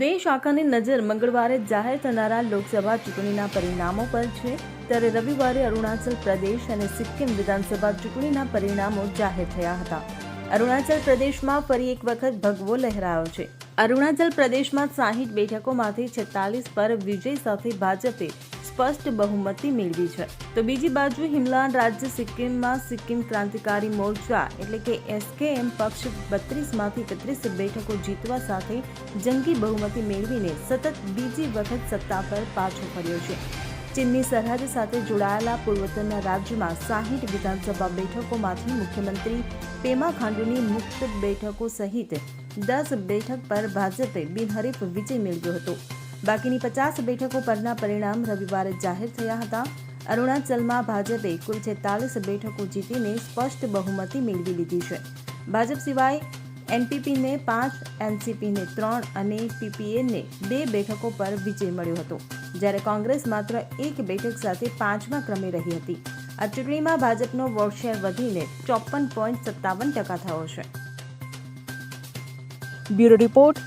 દેશ આખાની નજર મંગળવારે જાહેર થનારા લોકસભા ચૂંટણીના પરિણામો પર છે. ત્યારે રવિવારે અરુણાચલ પ્રદેશ અને સિક્કિમ વિધાનસભા ચૂંટણીના પરિણામો જાહેર થયા હતા. અરુણાચલ પ્રદેશમાં ફરી એક વખત ભગવો લહેરાયો છે. અરુણાચલ પ્રદેશમાં સાહીઠ બેઠકોમાંથી છેતાલીસ પર વિજય સાથે ભાજપે સ્પષ્ટ બહુમતી મેળવી છે. તો બીજી બાજુ હિમલાન રાજ્ય સિક્કિમમાં સિક્કિમ ક્રાંતિકારી મોરચા એટલે કે એસકેએમ પક્ષ બત્રીસમાંથી એકત્રીસ બેઠકો જીતવા સાથે જંગી બહુમતી મેળવીને સતત બીજી વખત સત્તા પર પાછો ફર્યો છે. ચીનની સરહદ સાથે જોડાયેલા પૂર્વોત્તરના રાજ્યમાં સાહીઠ વિધાનસભા બેઠકોમાંથી મુખ્યમંત્રી પેમા ખાંડુની મુક્ત બેઠકો સહિત દસ બેઠક પર ભાજપે બિનહરીફ વિજય મેળવ્યો હતો. બાકીની પચાસ બેઠકો પરના પરિણામ રવિવારે જાહેર થયા હતા. અરુણાચલમાં ભાજપે કુલ છેતાલીસ બેઠકો જીતીને સ્પષ્ટ બહુમતી મેળવી લીધી છે. ભાજપ સિવાય એનપીપીને પાંચ, એનસીપીને ત્રણ અને પીપીએને બે બેઠકો પર વિજય મળ્યો હતો, જ્યારે કોંગ્રેસ માત્ર એક બેઠક સાથે પાંચમા ક્રમે રહી હતી. આ ચૂંટણીમાં ભાજપનો વોટ શેર વધીને ચોપન પોઈન્ટ સત્તાવન ટકા થયો છે. Bureau report